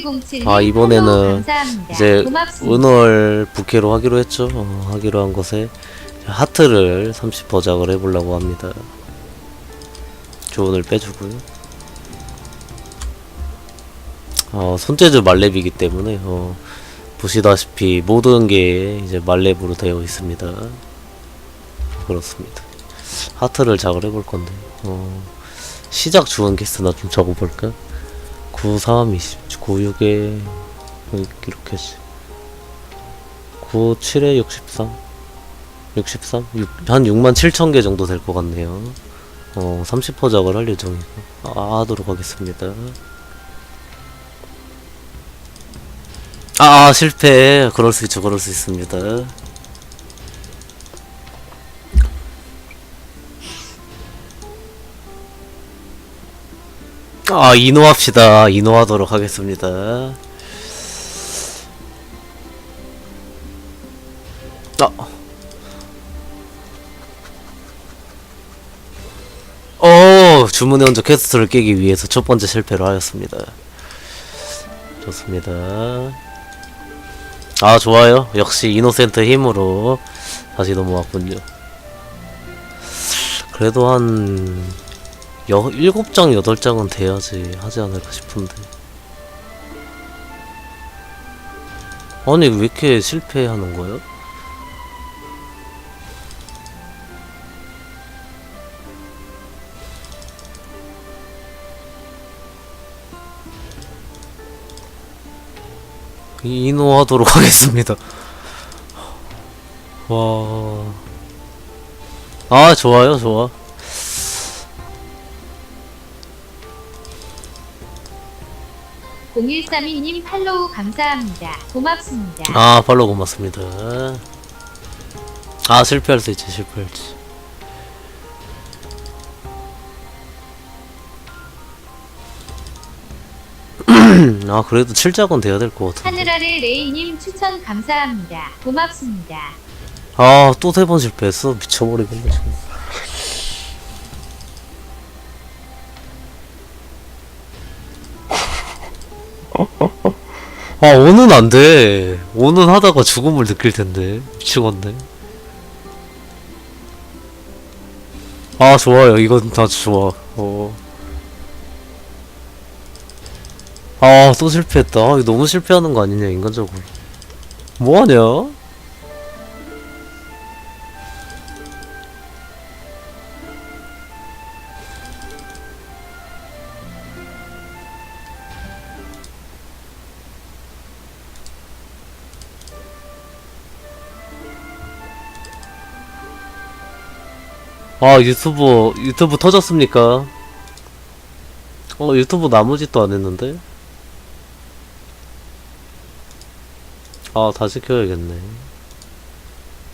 0707 아, 이번에는. 이제 고맙습니다. 은월 부캐로 하기로 했죠. 어, 하기로 한 것에 하트를 30 버작을 해보려고 합니다. 조언을 빼주고요. 어, 손재주 말렙이기 때문에 어, 보시다시피 모든 게 이제 말렙으로 되어 있습니다. 그렇습니다. 하트를 작을 해볼 건데 어, 시작 주원 캐스트나 좀 적어볼까? 9, 3, 20, 9, 6에 이렇게 지 9, 7에 63 63? 6, 한 6만 7천 개 정도 될 것 같네요. 어, 30% 작을 할 예정이고. 아, 하도록 하겠습니다. 아, 아 실패. 그럴 수 있죠. 그럴 수 있습니다 아 인호합시다 인호하도록 하겠습니다 아. 어, 주문의 원조 퀘스트를 깨기 위해서 첫 번째 실패를 하였습니다. 좋습니다. 아, 좋아요. 역시 이노센트 힘으로 다시 넘어왔군요. 그래도 한, 여, 7장, 8장은 돼야지 하지 않을까 싶은데. 아니, 왜 이렇게 실패하는 거예요? 인호하도록 하겠습니다. 와. 아, 좋아요, 좋아. 0132님 팔로우 감사합니다. 고맙습니다. 아, 팔로 고맙습니다. 아, 실패할 수 있지, 실패할지. 아, 그래도 7작은 돼야 될 것 같은데. 하늘 아래 레이님 추천 감사합니다. 고맙습니다. 아, 또 세 번 실패했어? 미쳐버리겠네, 지금. 아, 오는 안 돼. 오는 하다가 죽음을 느낄 텐데. 미치겠네. 아, 좋아요. 이건 다 좋아. 어. 아, 또 실패했다. 아, 이거 너무 실패하는 거 아니냐, 인간적으로. 뭐하냐? 아 유튜브 유튜브 터졌습니까? 어 유튜브 나머지도 안 했는데? 아 다시 켜야겠네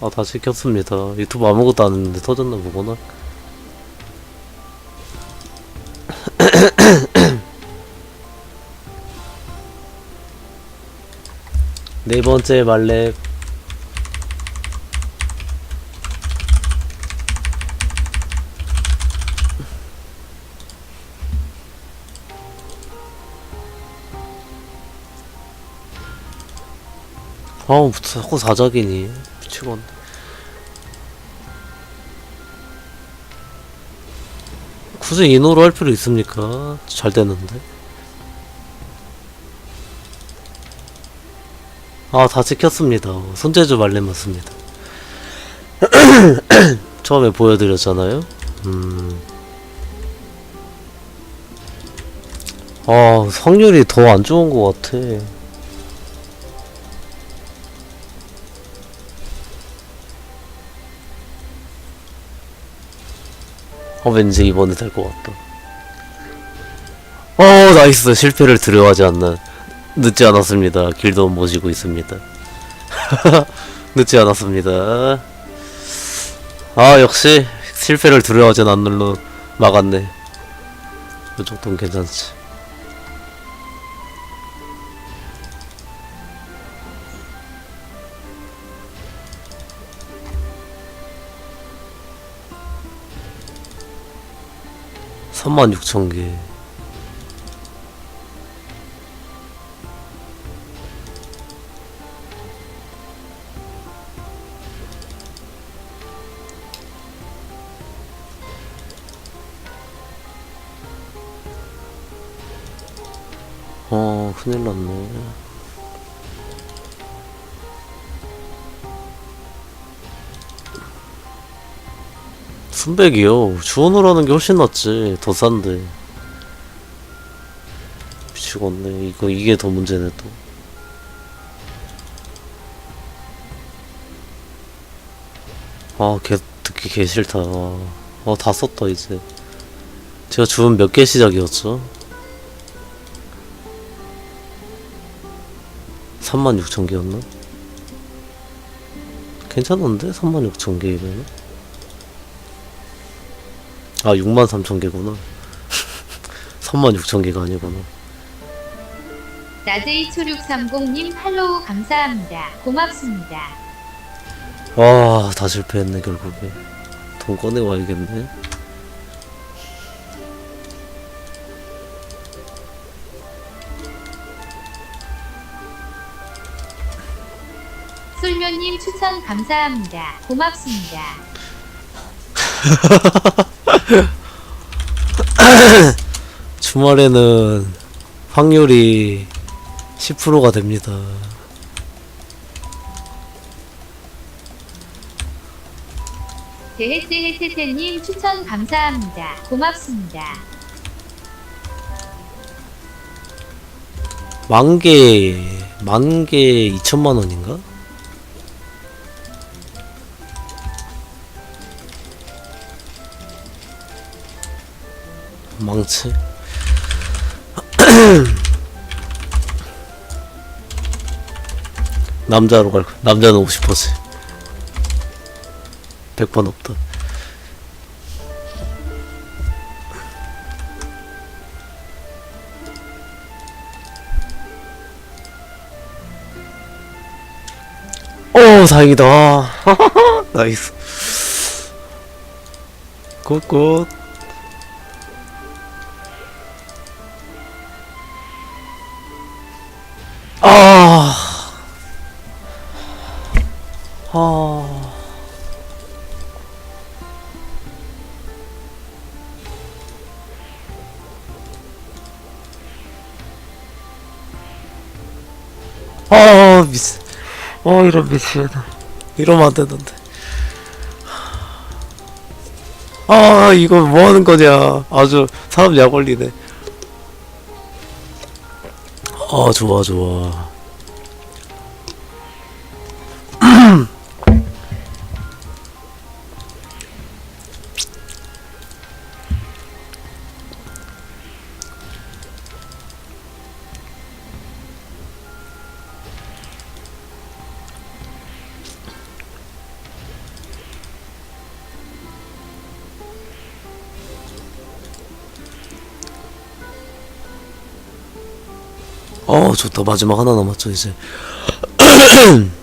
아 다시 켰습니다 유튜브 아무것도 안 했는데 터졌나 보구나 네 번째 말렙 아우 자꾸 사작이니. 미치겠네. 굳이 인호로 할 필요 있습니까? 잘 되는데. 아다 찍혔습니다. 손재주 말레 맞습니다. 처음에 보여드렸잖아요. 음. 아 확률이 더 안 좋은 것 같아 어 왠지 이번에 될 것 같다. 어 나이스 실패를 두려워하지 않는 늦지 않았습니다. 길도 모시고 있습니다. 늦지 않았습니다. 아 역시 실패를 두려워하지 않는 걸로 막았네. 이 정도는 괜찮지. 36,000개. 어 큰일났네. 순백이요. 주원으로 하는 게 훨씬 낫지. 더 싼데. 미치겠네. 이거, 이게 더 문제네, 또. 아, 개, 듣기 개 싫다. 아, 아, 다 썼다, 이제. 제가 주문 몇 개 시작이었죠? 36,000개였나? 괜찮은데? 36,000개이면? 아, 63,000개구나. 36,000개가 아니구나. 나제이 초육삼공님 팔로우 감사합니다. 고맙습니다. 와, 다 실패했네, 결국에. 돈 꺼내와야겠네. 솔면님 추천 감사합니다. 고맙습니다. 주말에는 확률이 10%가 됩니다. 대해세해세세님 추천 감사합니다. 고맙습니다. 만개, 만개 2천만 원인가? 망치. 남자로 갈 거. 남자는 50%지. 100번 없다. 오, 다행이다. 나이스. 굿굿. 아. 아, 미스. 어, 이런 미친. 이러면 안 되는데. 아, 이거 뭐 하는 거냐. 아주 사람 약 올리네. 아, 좋아, 좋아. 어, 좋다. 마지막 하나 남았죠, 이제.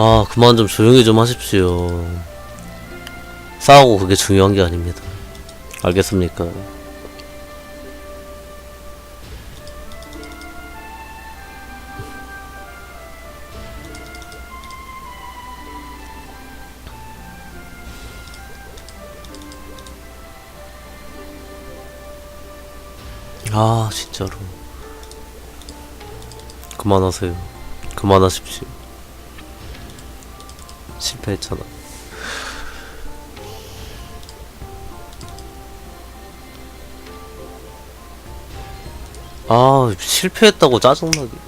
아, 그만 좀 조용히 좀 하십시오. 싸우고 그게 중요한 게 아닙니다. 알겠습니까? 아, 진짜로. 그만하세요. 그만하십시오. 실패했잖아. 아, 실패했다고 짜증나게.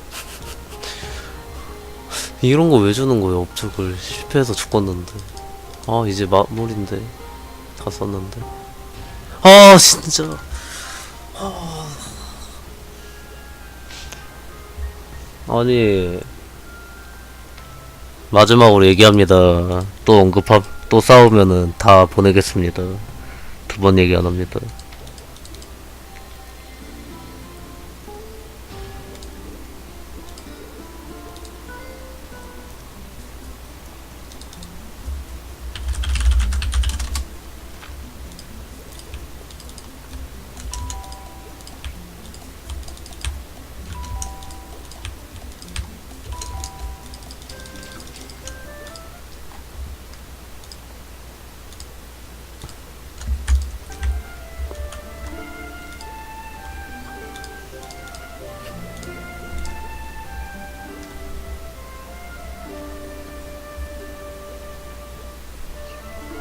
이런 거 왜 주는 거예요, 업적을. 실패해서 죽었는데. 아, 이제 마무리인데. 다 썼는데. 아, 진짜. 아 니 마지막으로 얘기합니다. 또 언급하 또 싸우면은 다 보내겠습니다. 두 번 얘기 안 합니다.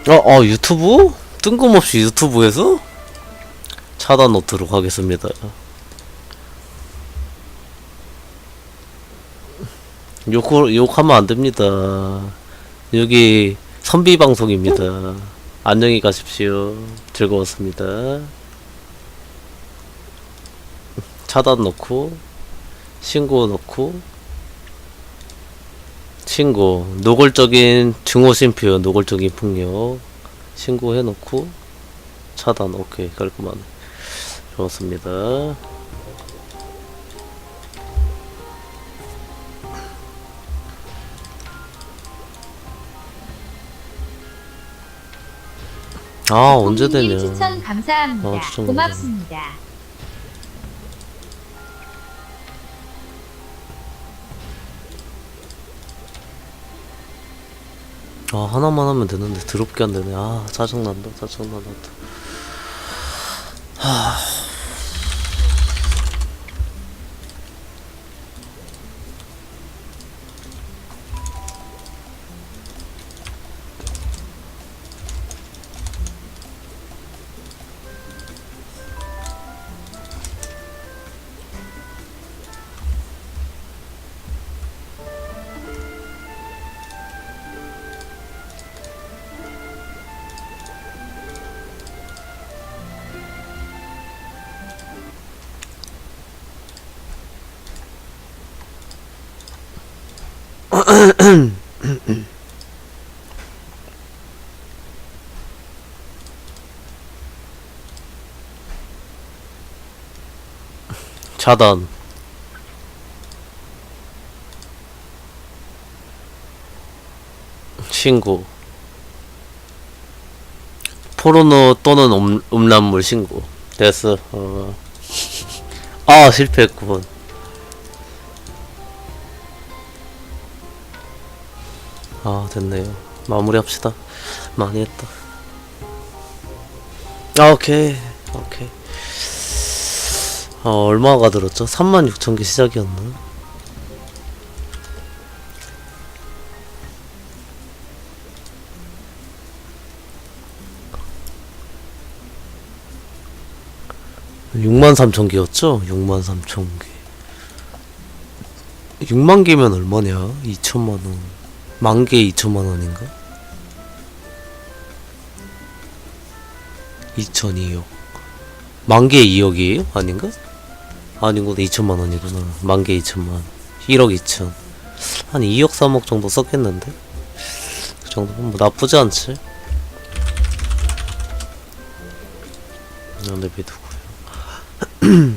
어, 어, 유튜브? 뜬금없이 유튜브에서? 차단 놓도록 하겠습니다. 욕, 욕하면 안 됩니다. 여기 선비 방송입니다. 안녕히 가십시오. 즐거웠습니다. 차단 넣고, 신고 넣고, 신고, 노골적인 증오심표, 노골적인 폭력, 신고해놓고, 차단, 오케이, 깔끔하네. 좋았습니다. 아, 언제 되냐. 님 추천 감사합니다. 고맙습니다. 아, 하나만 하면 되는데, 더럽게 안 되네. 아, 짜증난다, 짜증난다. 차단. 신고. 포르노 또는 음, 음란물 신고. 됐어. 어. 아, 실패했구먼. 아, 됐네요. 마무리합시다. 많이 했다. 아, 오케이. 오케이. 아, 얼마가 들었죠? 36,000개 시작이었나? 육만 3천 개였죠? 6만 3천 개. 6만 개면 얼마냐? 2천만 원. 만 개에 2천만 원인가? 2천이요. 만 개에 2억이에요? 아닌가? 아니구나 2천만 원이구나. 만개 2천만. 1억 2천. 한 2억 3억 정도 썼겠는데? 그 정도면 뭐 나쁘지 않지. 연대비 누구요?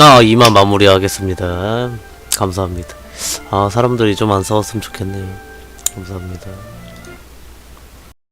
아 이만 마무리하겠습니다. 감사합니다. 아 사람들이 좀 안 싸웠으면 좋겠네요. 감사합니다